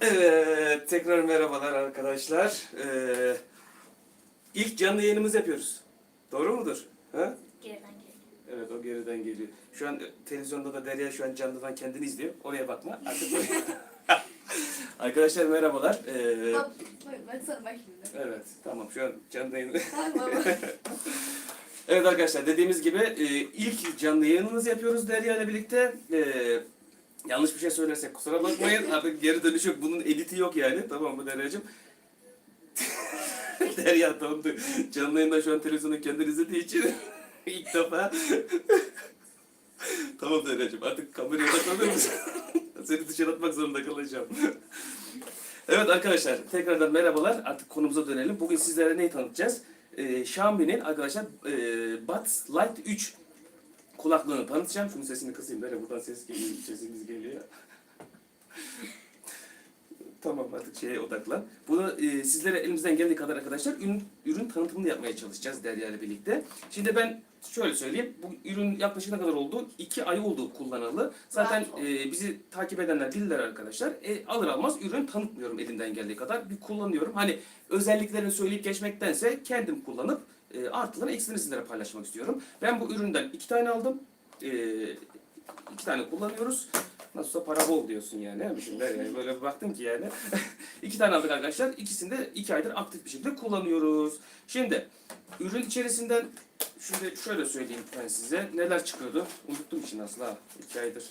Evet, tekrar merhabalar arkadaşlar. Ee, ilk canlı yayınımızı yapıyoruz. Doğru mudur? Ha? Geriden geliyor. Evet, o geriden geliyor. Şu an e, televizyonda da Derya şu an canlıdan kendini izliyor. Oraya bakma. Artık arkadaşlar merhabalar. Ee, Bak, bak, baksana bak şimdi. evet, tamam şu an canlı yayın. Tamam. Evet arkadaşlar dediğimiz gibi e, ilk canlı yayınımızı yapıyoruz Derya ile birlikte. E, yanlış bir şey söylersek kusura bakmayın. Artık geri dönüş yok. Bunun editi yok yani. Tamam mı Derya'cığım? Derya da canlı yayında şu an televizyonda kendini izlediği için ilk defa. tamam Derya'cığım artık kameraya takılır mısın? Seni dışarı atmak zorunda kalacağım. Evet arkadaşlar tekrardan merhabalar. Artık konumuza dönelim. Bugün sizlere neyi tanıtacağız? Ee, Xiaomi'nin arkadaşlar e, Buds Lite 3 kulaklığını tanıtacağım. Şunun sesini kısayım. Böyle buradan ses geliyor, sesimiz geliyor. tamam artık şeye odaklan. Bunu e, sizlere elimizden geldiği kadar arkadaşlar ürün, ürün tanıtımını yapmaya çalışacağız Derya ile birlikte. Şimdi ben şöyle söyleyeyim. Bu ürün yaklaşık ne kadar oldu? İki ay oldu kullanalı. Zaten e, bizi takip edenler bilirler arkadaşlar. E, alır almaz ürün tanıtmıyorum elimden geldiği kadar. Bir kullanıyorum. Hani özelliklerini söyleyip geçmektense kendim kullanıp e, artılarını eksilerini sizlere paylaşmak istiyorum. Ben bu üründen iki tane aldım. E, iki tane kullanıyoruz. Nasılsa para bol diyorsun yani. Şimdi yani böyle bir baktım ki yani. iki tane aldık arkadaşlar. İkisini de iki aydır aktif bir şekilde kullanıyoruz. Şimdi ürün içerisinden şimdi şöyle söyleyeyim ben size. Neler çıkıyordu? Unuttum için ha, iki aydır.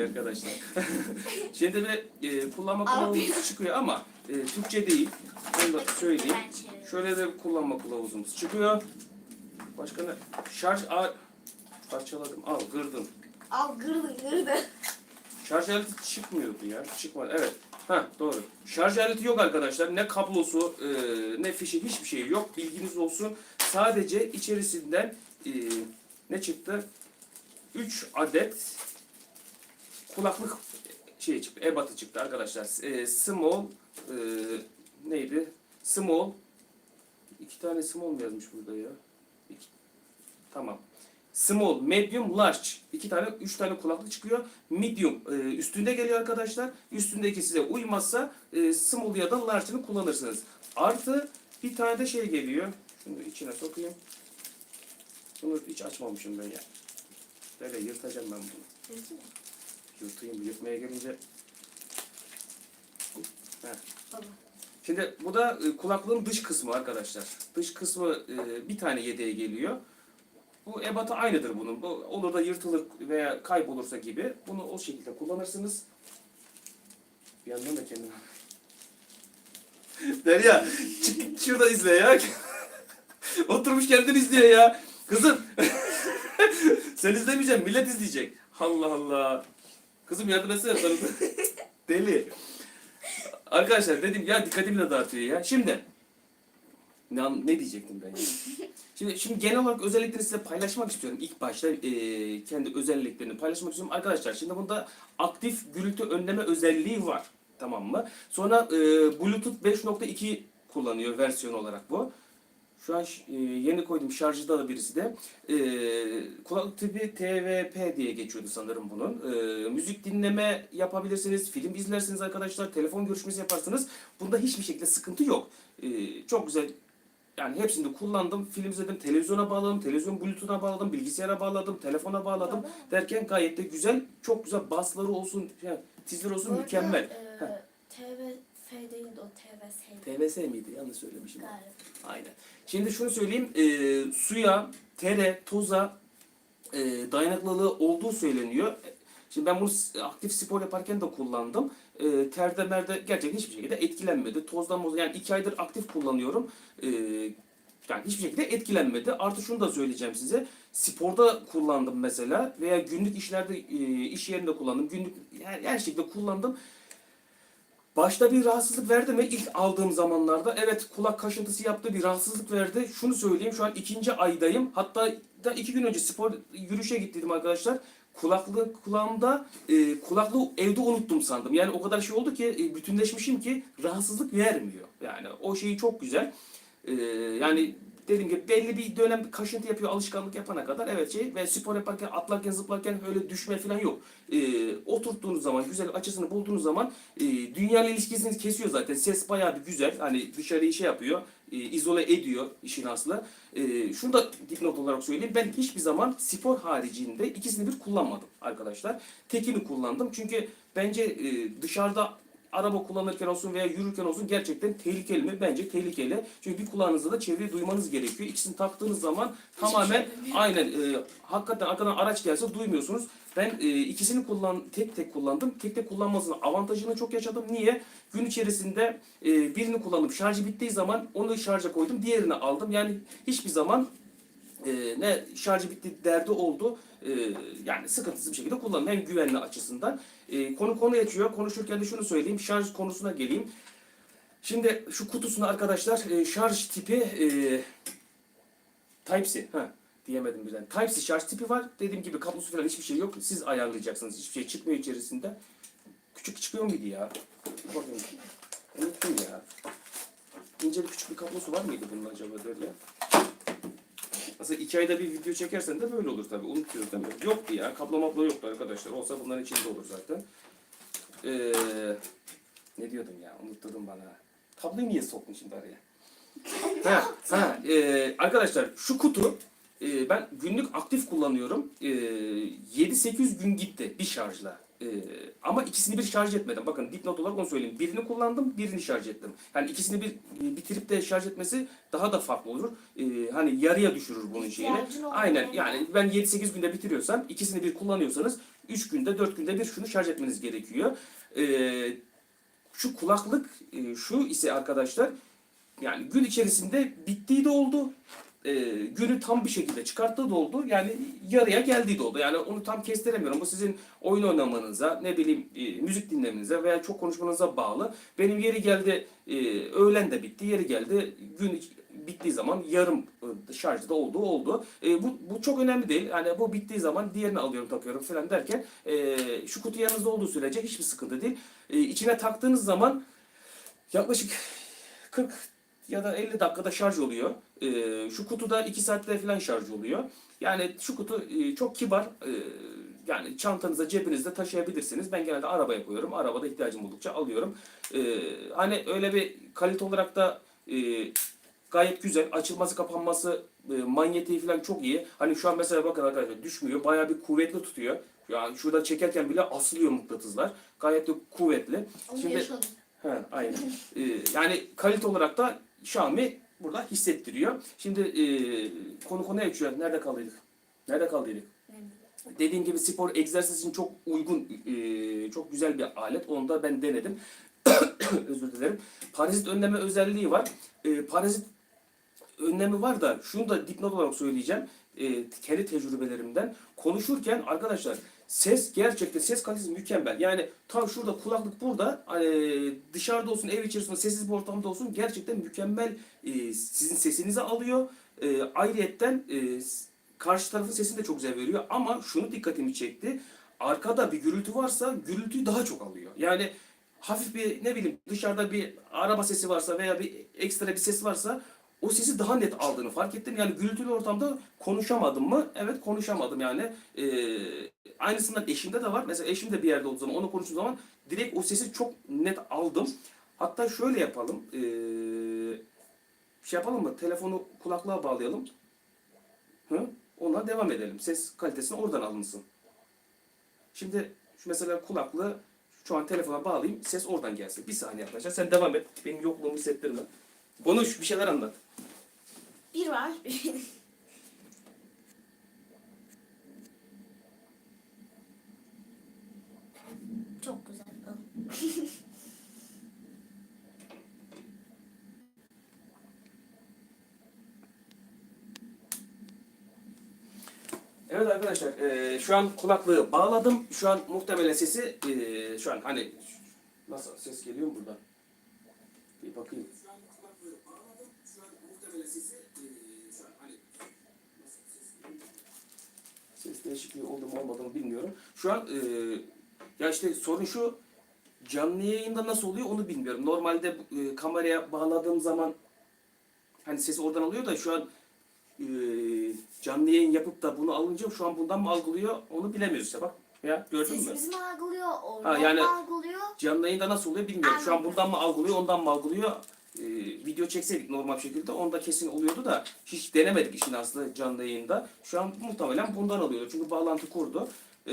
Diyor arkadaşlar. Şimdi bir e, kullanma kılavuzumuz çıkıyor ama e, Türkçe değil. Onu da söyleyeyim. Şöyle de kullanma kılavuzumuz çıkıyor. Başka ne? Şarj a parçaladım. Al kırdım. Al gırdın gırdın. Şarj aleti çıkmıyordu ya. Çıkmadı. Evet. Ha doğru. Şarj aleti yok arkadaşlar. Ne kablosu, e, ne fişi hiçbir şey yok. Bilginiz olsun. Sadece içerisinden e, ne çıktı? 3 adet kulaklık şey çıktı. Ebatı çıktı arkadaşlar. E, small e, neydi? Small iki tane small mu yazmış burada ya? İki, tamam. Small, medium, large. iki tane, üç tane kulaklık çıkıyor. Medium e, üstünde geliyor arkadaşlar. Üstündeki size uymazsa e, small ya da large'ını kullanırsınız. Artı bir tane de şey geliyor. Şunu içine sokayım. Bunu hiç açmamışım ben ya. Böyle yırtacağım ben bunu. Yırtayım, yırtmaya gelince. Heh. Şimdi bu da e, kulaklığın dış kısmı arkadaşlar. Dış kısmı e, bir tane yedeğe geliyor. Bu ebatı aynıdır bunun. Bu olur da yırtılır veya kaybolursa gibi. Bunu o şekilde kullanırsınız. Bir yandan da kendine. Derya çık şurada izle ya. Oturmuş kendini izliyor ya. Kızım. Sen izlemeyeceksin. Millet izleyecek. Allah Allah. Kızım yardım etsene sana. Deli. Arkadaşlar dedim ya dikkatimi de dağıtıyor ya. Şimdi ne, ne diyecektim ben ya? Şimdi, şimdi genel olarak özellikleri size paylaşmak istiyorum. İlk başta e, kendi özelliklerini paylaşmak istiyorum. Arkadaşlar şimdi bunda aktif gürültü önleme özelliği var. Tamam mı? Sonra e, Bluetooth 5.2 kullanıyor versiyon olarak bu. Şu an e, yeni koydum şarjda da birisi de. E, kulaklık tipi TVP diye geçiyordu sanırım bunun. E, müzik dinleme yapabilirsiniz, film izlersiniz arkadaşlar, telefon görüşmesi yaparsınız. Bunda hiçbir şekilde sıkıntı yok. E, çok güzel yani hepsini de kullandım. Film izledim, televizyona bağladım, televizyon bluetooth'a bağladım, bilgisayara bağladım, telefona bağladım derken gayet de güzel, çok güzel basları olsun, yani tizleri olsun mükemmel. Heh. e, TVF değil de o TVS. TVS miydi? Yanlış söylemişim. Galiba. Aynen. Şimdi şunu söyleyeyim. e, suya, tere, toza e, dayanıklılığı olduğu söyleniyor. Şimdi ben bunu aktif spor yaparken de kullandım. E, terde merde gerçekten hiçbir şekilde etkilenmedi. Tozdan moz yani iki aydır aktif kullanıyorum. E, yani hiçbir şekilde etkilenmedi. Artı şunu da söyleyeceğim size. Sporda kullandım mesela veya günlük işlerde e, iş yerinde kullandım. Günlük her, her şekilde kullandım. Başta bir rahatsızlık verdi mi ilk aldığım zamanlarda? Evet kulak kaşıntısı yaptı bir rahatsızlık verdi. Şunu söyleyeyim şu an ikinci aydayım. Hatta da iki gün önce spor yürüyüşe gittiydim arkadaşlar. Kulaklığı kulağımda e, kulaklığı evde unuttum sandım. Yani o kadar şey oldu ki e, bütünleşmişim ki rahatsızlık vermiyor. Yani o şeyi çok güzel. E, yani dediğim gibi belli bir dönem kaşıntı yapıyor alışkanlık yapana kadar evet şey ve spor yaparken atlarken zıplarken öyle düşme falan yok. Ee, oturttuğunuz zaman güzel açısını bulduğunuz zaman e, dünya ile ilişkisini kesiyor zaten. Ses bayağı bir güzel. Hani dışarıyı şey yapıyor. e, izole ediyor işin aslı. E, şunu da dipnot olarak söyleyeyim. Ben hiçbir zaman spor haricinde ikisini bir kullanmadım arkadaşlar. Tekini kullandım. Çünkü bence e, dışarıda araba kullanırken olsun veya yürürken olsun gerçekten tehlikeli mi? Bence tehlikeli. Çünkü bir kulağınızda da çevreyi duymanız gerekiyor. İkisini taktığınız zaman tamamen aynen e, hakikaten arkadan araç gelse duymuyorsunuz. Ben e, ikisini kullan tek tek kullandım. Tek tek kullanmasının avantajını çok yaşadım. Niye? Gün içerisinde e, birini kullanıp şarjı bittiği zaman onu şarja koydum. Diğerini aldım. Yani hiçbir zaman e, ne şarjı bitti derdi oldu. E, yani sıkıntısız bir şekilde kullandım. Hem güvenli açısından. E, konu konu açıyor. Konuşurken de şunu söyleyeyim. Şarj konusuna geleyim. Şimdi şu kutusunda arkadaşlar e, şarj tipi e, Type-C. Ha, diyemedim birden. Type-C şarj tipi var. Dediğim gibi kablosu falan hiçbir şey yok. Siz ayarlayacaksınız. Hiçbir şey çıkmıyor içerisinde. Küçük çıkıyor muydu ya? Bakın. Unuttum ya. İnce bir küçük bir kablosu var mıydı bunun acaba böyle? Aslında iki ayda bir video çekersen de böyle olur tabii. Unutuyoruz mi? Yoktu ya. Kablo mablo yoktu arkadaşlar. Olsa bunların içinde olur zaten. Ee, ne diyordum ya? Unutturdun bana. Kabloyu niye soktun şimdi araya? ha, ha, e, arkadaşlar şu kutu e, ben günlük aktif kullanıyorum. E, 7-8 gün gitti bir şarjla. E, ama ikisini bir şarj etmedim. Bakın dipnot olarak onu söyleyeyim. Birini kullandım, birini şarj ettim. Yani ikisini bir e, bitirip de şarj etmesi daha da farklı olur. E, hani yarıya düşürür bunun şeyini. İhtiyacın Aynen yani ben 7-8 günde bitiriyorsam ikisini bir kullanıyorsanız 3 günde 4 günde bir şunu şarj etmeniz gerekiyor. E, şu kulaklık e, şu ise arkadaşlar yani gün içerisinde bittiği de oldu. E, günü tam bir şekilde çıkarttığı da oldu. Yani yarıya geldiği de oldu. Yani onu tam kestiremiyorum. Bu sizin oyun oynamanıza, ne bileyim e, müzik dinlemenize veya çok konuşmanıza bağlı. Benim yeri geldi e, öğlen de bitti, yeri geldi gün bittiği zaman yarım e, şarjda olduğu oldu. E, bu, bu çok önemli değil. Yani bu bittiği zaman diğerini alıyorum takıyorum falan derken e, şu kutu yanınızda olduğu sürece hiçbir sıkıntı değil. E, içine taktığınız zaman yaklaşık 40 ya da 50 dakikada şarj oluyor. Ee, şu kutuda 2 saatte falan şarj oluyor. Yani şu kutu e, çok kibar. Ee, yani çantanıza, cebinizde taşıyabilirsiniz. Ben genelde arabaya koyuyorum. Arabada ihtiyacım oldukça alıyorum. Ee, hani öyle bir kalite olarak da e, gayet güzel. Açılması, kapanması, e, manyetiği falan çok iyi. Hani şu an mesela bakın arkadaşlar düşmüyor. Bayağı bir kuvvetli tutuyor. Yani şurada çekerken bile asılıyor mıknatıslar. Gayet de kuvvetli. Onu Şimdi- yaşadım. He, aynen. Ee, yani kalite olarak da Xiaomi burada hissettiriyor. Şimdi e, konu konuya geçiyor. Nerede kaldıydık? Nerede kaldıydık? Dediğim gibi spor egzersiz için çok uygun, e, çok güzel bir alet. Onu da ben denedim. Özür dilerim. Parazit önleme özelliği var. E, parazit önlemi var da şunu da dipnot olarak söyleyeceğim. E, kendi tecrübelerimden. Konuşurken arkadaşlar ses gerçekten ses kalitesi mükemmel. Yani tam şurada kulaklık burada hani dışarıda olsun ev içerisinde sessiz bir ortamda olsun gerçekten mükemmel e, sizin sesinizi alıyor. E, ayrıyetten e, karşı tarafın sesini de çok güzel veriyor ama şunu dikkatimi çekti. Arkada bir gürültü varsa gürültüyü daha çok alıyor. Yani hafif bir ne bileyim dışarıda bir araba sesi varsa veya bir ekstra bir ses varsa o sesi daha net aldığını fark ettim. Yani gürültülü ortamda konuşamadım mı? Evet konuşamadım yani. Ee, aynısından eşimde de var. Mesela eşim de bir yerde olduğu zaman onu konuştuğum zaman direkt o sesi çok net aldım. Hatta şöyle yapalım. Ee, şey yapalım mı? Telefonu kulaklığa bağlayalım. Hı? Onunla devam edelim. Ses kalitesini oradan alınsın. Şimdi şu mesela kulaklığı şu an telefona bağlayayım. Ses oradan gelsin. Bir saniye arkadaşlar. Sen devam et. Benim yokluğumu hissettirme. Konuş. Bir şeyler anlat. Bir var. Çok güzel. Evet arkadaşlar. eee, şu an kulaklığı bağladım. Şu an muhtemelen sesi eee, şu an hani nasıl ses geliyor mu buradan? Bir bakayım. Şu an kulaklığı bağladım. Şu an muhtemelen sesi eee, şu an hani nasıl ses geliyor? Ses değişikliği oldu mu olmadı mı bilmiyorum. Şu an eee, ya işte sorun şu canlı yayında nasıl oluyor onu bilmiyorum. Normalde e, kameraya bağladığım zaman hani sesi oradan alıyor da şu an e, canlı yayın yapıp da bunu alınca şu an bundan mı algılıyor onu bilemiyoruz işte bak. Ya gördün mü? Sesimizi mi algılıyor? Oradan yani- mı algılıyor? Canlı yayında nasıl oluyor bilmiyorum. Şu an bundan mı algılıyor, ondan mı algılıyor? Ee, video çekseydik normal bir şekilde onda kesin oluyordu da hiç denemedik işin aslında canlı yayında. Şu an muhtemelen bundan alıyordu. Çünkü bağlantı kurdu. Ee,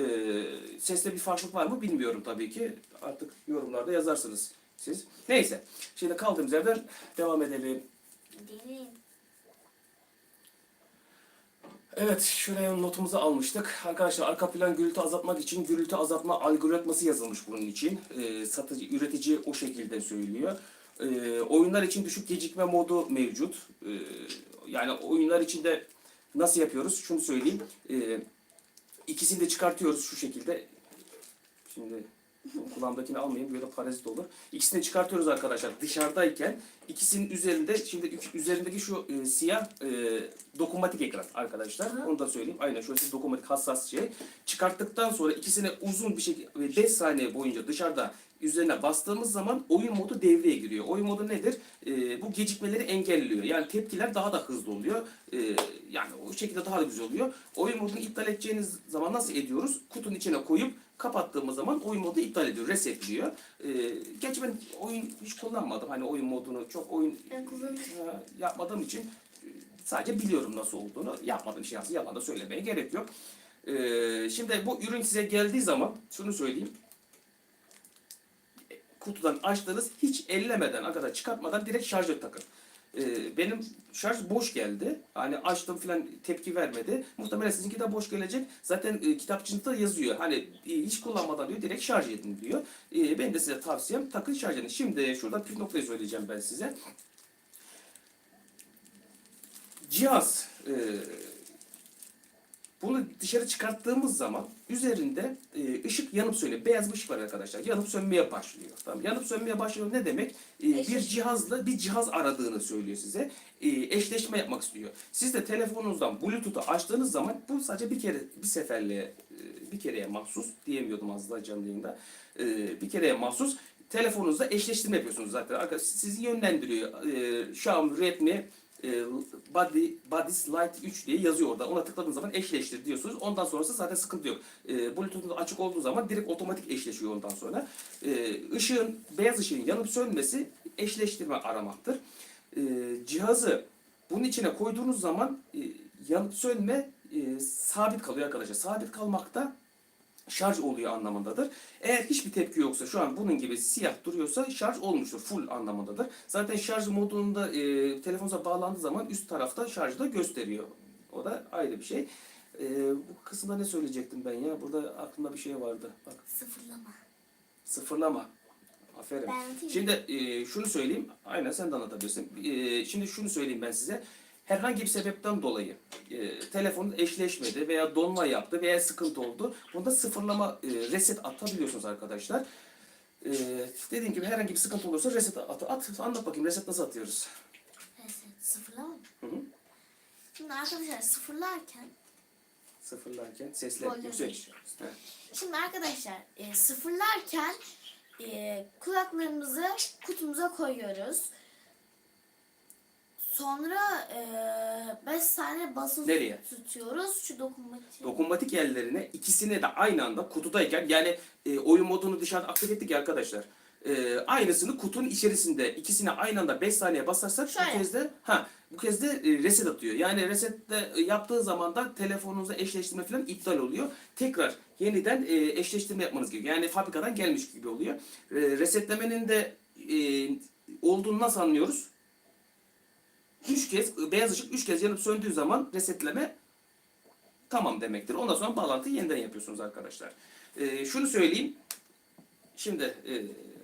seste bir farklılık var mı bilmiyorum tabii ki. Artık yorumlarda yazarsınız siz. Neyse. Şimdi kaldığımız yerden devam edelim. Evet, şuraya notumuzu almıştık. Arkadaşlar arka plan gürültü azaltmak için gürültü azaltma algoritması yazılmış bunun için. Ee, satıcı, üretici o şekilde söylüyor. Ee, oyunlar için düşük gecikme modu mevcut. Ee, yani oyunlar içinde nasıl yapıyoruz? Şunu söyleyeyim. Ee, ikisini de çıkartıyoruz şu şekilde. Şimdi kulağımdakini almayayım böyle parazit olur. İkisini çıkartıyoruz arkadaşlar dışarıdayken. ikisinin üzerinde şimdi üzerindeki şu e, siyah e, dokunmatik ekran arkadaşlar. Hı. Onu da söyleyeyim. Aynen şöyle dokunmatik hassas şey. Çıkarttıktan sonra ikisine uzun bir şekilde 5 saniye boyunca dışarıda üzerine bastığımız zaman oyun modu devreye giriyor. Oyun modu nedir? E, bu gecikmeleri engelliyor. Yani tepkiler daha da hızlı oluyor. E, yani o şekilde daha da güzel oluyor. Oyun modunu iptal edeceğiniz zaman nasıl ediyoruz? Kutunun içine koyup kapattığımız zaman oyun modu iptal ediyor, resetliyor. E, gerçi ben oyun hiç kullanmadım. Hani oyun modunu çok oyun e, yapmadığım için e, sadece biliyorum nasıl olduğunu. Yapmadığım şey aslında yalan da söylemeye gerek yok. E, şimdi bu ürün size geldiği zaman şunu söyleyeyim. Kutudan açtığınız hiç ellemeden, arkadaşlar çıkartmadan direkt şarja takın. E, benim şarj boş geldi. Hani açtım filan tepki vermedi. Muhtemelen sizinki de boş gelecek. Zaten e, kitapçığında yazıyor. Hani e, hiç kullanmadan diyor direkt şarj edin diyor. E, ben de size tavsiyem takın şarj edin. Şimdi şurada püf noktayı söyleyeceğim ben size. Cihaz e, bunu dışarı çıkarttığımız zaman üzerinde e, ışık yanıp sönüyor. Beyaz bir ışık var arkadaşlar. Yanıp sönmeye başlıyor. Tamam. Yanıp sönmeye başlıyor ne demek? E, bir cihazla bir cihaz aradığını söylüyor size. E, eşleşme yapmak istiyor. Siz de telefonunuzdan Bluetooth'u açtığınız zaman bu sadece bir kere bir seferliğe e, bir kereye mahsus diyemiyordum az daha canlı yayında. E, bir kereye mahsus telefonunuzda eşleştirme yapıyorsunuz zaten. Arkadaş sizi yönlendiriyor. E, Xiaomi, Redmi, e, Body, Bodies Lite 3 diye yazıyor orada. Ona tıkladığınız zaman eşleştir diyorsunuz. Ondan sonrası zaten sıkıntı yok. E, Bluetooth'un açık olduğu zaman direkt otomatik eşleşiyor ondan sonra. E, ışığın, beyaz ışığın yanıp sönmesi eşleştirme aramaktır. E, cihazı bunun içine koyduğunuz zaman e, yanıp sönme e, sabit kalıyor arkadaşlar. Sabit kalmakta şarj oluyor anlamındadır. Eğer hiçbir tepki yoksa şu an bunun gibi siyah duruyorsa şarj olmuştur. Full anlamındadır. Zaten şarj modunda e, telefonunuza bağlandığı zaman üst tarafta şarjı da gösteriyor. O da ayrı bir şey. E, bu kısımda ne söyleyecektim ben ya? Burada aklımda bir şey vardı. Bak Sıfırlama. sıfırlama. Aferin. Ben. Şimdi e, şunu söyleyeyim. Aynen sen de anlatabilirsin. E, şimdi şunu söyleyeyim ben size. Herhangi bir sebepten dolayı e, telefonun eşleşmedi veya donma yaptı veya sıkıntı oldu. Bunda sıfırlama e, reset atabiliyorsunuz arkadaşlar. E, dediğim gibi herhangi bir sıkıntı olursa reset at. at. Anlat bakayım reset nasıl atıyoruz? Reset. Sıfırlama mı? Hı hı. Şimdi arkadaşlar sıfırlarken Sıfırlarken sesle Volüm yüksek. Evet. Şimdi arkadaşlar e, sıfırlarken e, kulaklarımızı kutumuza koyuyoruz. Sonra 5 saniye basılı Nereye? tutuyoruz. Şu dokunmatik. Dokunmatik yerlerine ikisine de aynı anda kutudayken yani e, oyun modunu dışarıda aktif ettik ya arkadaşlar. E, aynısını kutunun içerisinde ikisine aynı anda 5 saniye basarsak Şöyle. bu kez de ha bu kez de e, reset atıyor. Yani resette e, yaptığı zaman da telefonunuzla eşleştirme falan iptal oluyor. Tekrar yeniden e, eşleştirme yapmanız gerekiyor. Yani fabrikadan gelmiş gibi oluyor. E, resetlemenin de e, olduğunu nasıl anlıyoruz? Üç kez e, beyaz ışık üç kez yanıp söndüğü zaman resetleme tamam demektir. Ondan sonra bağlantıyı yeniden yapıyorsunuz arkadaşlar. Ee, şunu söyleyeyim. Şimdi e,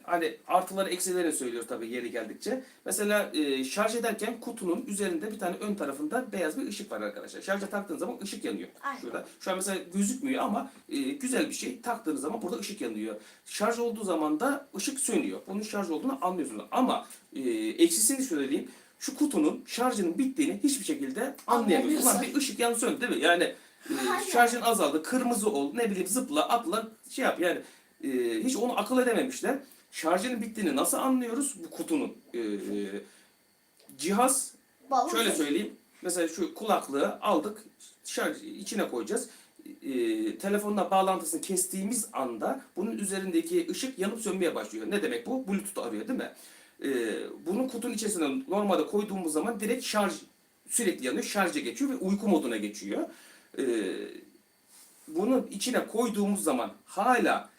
hani artıları eksilerini söylüyoruz tabii yeri geldikçe. Mesela e, şarj ederken kutunun üzerinde bir tane ön tarafında beyaz bir ışık var arkadaşlar. Şarja taktığınız zaman ışık yanıyor. Aynen. Şurada. Şu an mesela gözükmüyor ama e, güzel bir şey. Taktığınız zaman burada ışık yanıyor. Şarj olduğu zaman da ışık sönüyor. Bunun şarj olduğunu anlıyorsunuz. Ama e, eksisini söyleyeyim. Şu kutunun şarjının bittiğini hiçbir şekilde anlayamıyorsunuz. Ulan bir ışık yan söndü değil mi? Yani e, şarjın azaldı, kırmızı ol, ne bileyim zıpla, atla, şey yap yani e, hiç onu akıl edememişler. Şarjının bittiğini nasıl anlıyoruz bu kutunun? E, e, cihaz Balon Şöyle söyleyeyim. Mesela şu kulaklığı aldık. Şarj içine koyacağız. Ee, telefonla bağlantısını kestiğimiz anda bunun üzerindeki ışık yanıp sönmeye başlıyor. Ne demek bu? Bluetooth arıyor değil mi? Ee, bunun kutunun içerisine normalde koyduğumuz zaman direkt şarj sürekli yanıyor. Şarja geçiyor ve uyku moduna geçiyor. Ee, bunu içine koyduğumuz zaman hala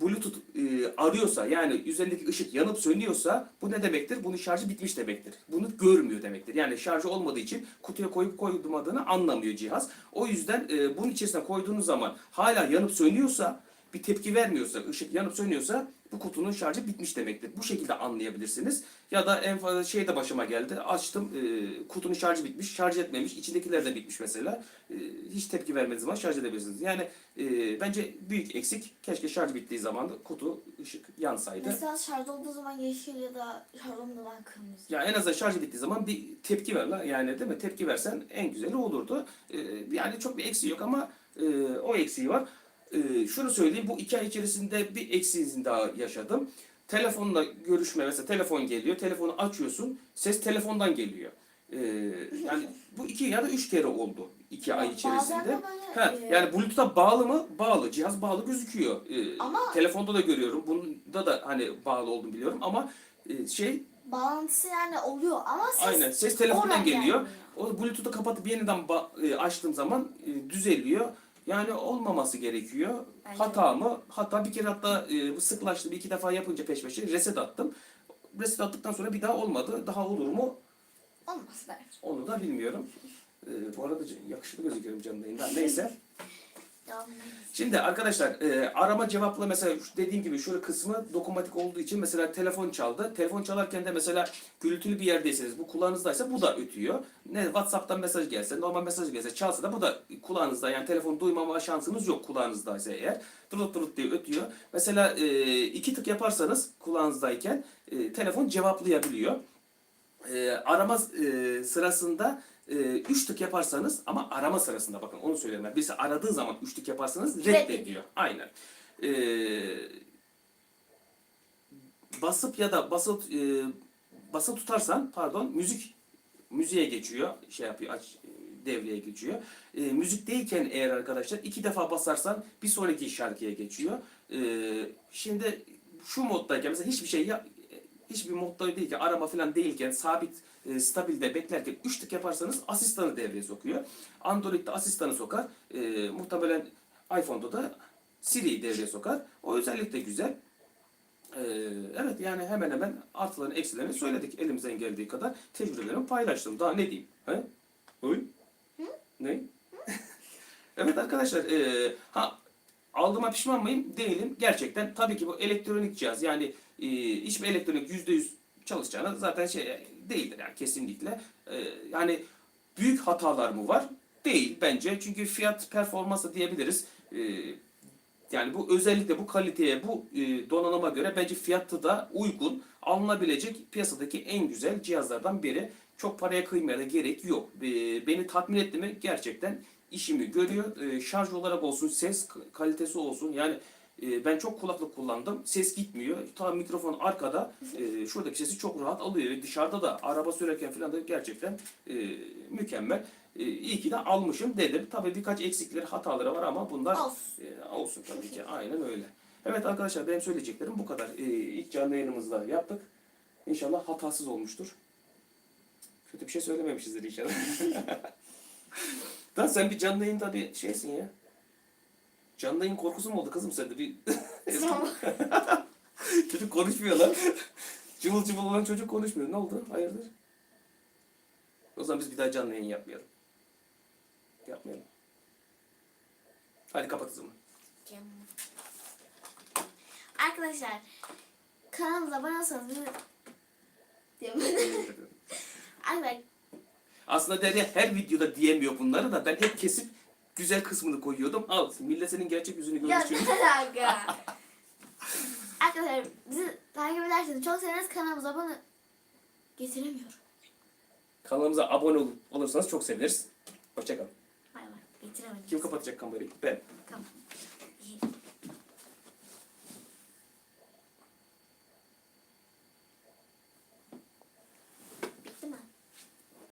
Bluetooth e, arıyorsa yani üzerindeki ışık yanıp sönüyorsa bu ne demektir? Bunun şarjı bitmiş demektir. Bunu görmüyor demektir. Yani şarjı olmadığı için kutuya koyup koymadığını anlamıyor cihaz. O yüzden e, bunun içerisine koyduğunuz zaman hala yanıp sönüyorsa bir tepki vermiyorsa, ışık yanıp sönüyorsa bu kutunun şarjı bitmiş demektir. Bu şekilde anlayabilirsiniz. Ya da en fazla şey de başıma geldi. Açtım, e, kutunun şarjı bitmiş, şarj etmemiş, içindekiler de bitmiş mesela. E, hiç tepki vermediği zaman şarj edebilirsiniz. Yani e, bence büyük eksik. Keşke şarj bittiği zaman da kutu ışık yansaydı. Mesela şarj olduğu zaman yeşil ya da şarj olmadığı zaman kırmızı. Ya en azından şarj bittiği zaman bir tepki ver lan. Yani değil mi? Tepki versen en güzeli olurdu. Ee, yani çok bir eksiği yok ama e, o eksiği var. Ee, şunu söyleyeyim. Bu iki ay içerisinde bir eksiğini daha yaşadım. Telefonla görüşme mesela telefon geliyor. Telefonu açıyorsun. Ses telefondan geliyor. Ee, yani bu iki ya da üç kere oldu. iki ay Bazen içerisinde. de böyle, Ha, e, yani Bluetooth'a bağlı mı? Bağlı. Cihaz bağlı gözüküyor. Ee, Ama- telefonda da görüyorum. Bunda da hani bağlı olduğunu biliyorum ama e, şey bağlantısı yani oluyor ama ses Aynen. Ses telefondan geliyor. gelmiyor. O Bluetooth'u kapatıp yeniden e, açtığım zaman e, düzeliyor. Yani olmaması gerekiyor. Bence Hata mı? Hata bir kere hatta e, bu sıklaştı. Bir iki defa yapınca peş peşe reset attım. Reset attıktan sonra bir daha olmadı. Daha olur mu? Olmaz der. Onu da bilmiyorum. E, bu arada yakışıklı gözüküyorum canlı yayında. Neyse. Şimdi arkadaşlar e, arama cevapla mesela dediğim gibi şu kısmı dokunmatik olduğu için mesela telefon çaldı. Telefon çalarken de mesela gürültülü bir yerdeyseniz bu kulağınızdaysa bu da ötüyor. Ne WhatsApp'tan mesaj gelse, normal mesaj gelse çalsa da bu da kulağınızda yani telefon duymama şansınız yok kulağınızdaysa eğer. Durut durut diye ötüyor. Mesela e, iki tık yaparsanız kulağınızdayken e, telefon cevaplayabiliyor. E, arama e, sırasında e, üç tık yaparsanız ama arama sırasında bakın onu söyleyeyim ben. Birisi aradığı zaman üç tık yaparsanız reddediyor. Aynen. E, basıp ya da basıp e, basılı tutarsan pardon müzik müziğe geçiyor. Şey yapıyor aç devreye geçiyor. E, müzikteyken eğer arkadaşlar iki defa basarsan bir sonraki şarkıya geçiyor. E, şimdi şu moddayken mesela hiçbir şey ya, hiçbir modda değil ki arama falan değilken sabit e, stabilde beklerken 3 tık yaparsanız asistanı devreye sokuyor. Android'de asistanı sokar. E, muhtemelen iPhone'da da Siri'yi devreye sokar. O özellik de güzel. E, evet yani hemen hemen artılarını eksilerini söyledik elimizden geldiği kadar. Tecrübelerimi paylaştım. Daha ne diyeyim? He? Oy? Ne? evet arkadaşlar e, ha aldığıma pişman mıyım? Değilim. Gerçekten tabii ki bu elektronik cihaz yani e, hiçbir elektronik yüzde yüz çalışacağını zaten şey değildir yani kesinlikle. E, yani büyük hatalar mı var? Değil bence. Çünkü fiyat performansı diyebiliriz. E, yani bu özellikle bu kaliteye, bu e, donanıma göre bence fiyatı da uygun, alınabilecek piyasadaki en güzel cihazlardan biri. Çok paraya kıymaya da gerek yok. E, beni tatmin etti mi? Gerçekten işimi görüyor. E, şarj olarak olsun, ses kalitesi olsun. Yani e, ben çok kulaklık kullandım. Ses gitmiyor. Ta mikrofon arkada. E, şuradaki sesi çok rahat alıyor. Ve dışarıda da araba sürerken falan da gerçekten e, mükemmel. E, iyi ki de almışım dedim. Tabii birkaç eksikleri, hataları var ama bunlar Olsun. e, olsun tabii ki. Aynen öyle. Evet arkadaşlar benim söyleyeceklerim bu kadar. E, ilk canlı yayınımızda yaptık. İnşallah hatasız olmuştur. Kötü bir şey söylememişizdir inşallah. Lan sen bir canlı yayında bir şeysin ya. Canlı yayın korkusu mu oldu kızım sende? Bir çocuk konuşmuyor lan. Cıvıl cıvıl olan çocuk konuşmuyor. Ne oldu? Hayırdır? O zaman biz bir daha canlı yayın yapmayalım. Yapmayalım. Hadi kapat o zaman. Arkadaşlar kanalımıza abone olsanız. Arkadaşlar Aslında Derya her videoda diyemiyor bunları da ben hep kesip güzel kısmını koyuyordum. Al millet senin gerçek yüzünü ya görmüş. ne alaka? Arkadaşlar bizi takip ederseniz çok seviniriz kanalımıza abone... Getiremiyorum. Kanalımıza abone ol- olursanız çok seviniriz. Hoşçakalın. Bay bay. Getiremedim. Kim kapatacak kamerayı? Ben. Tamam.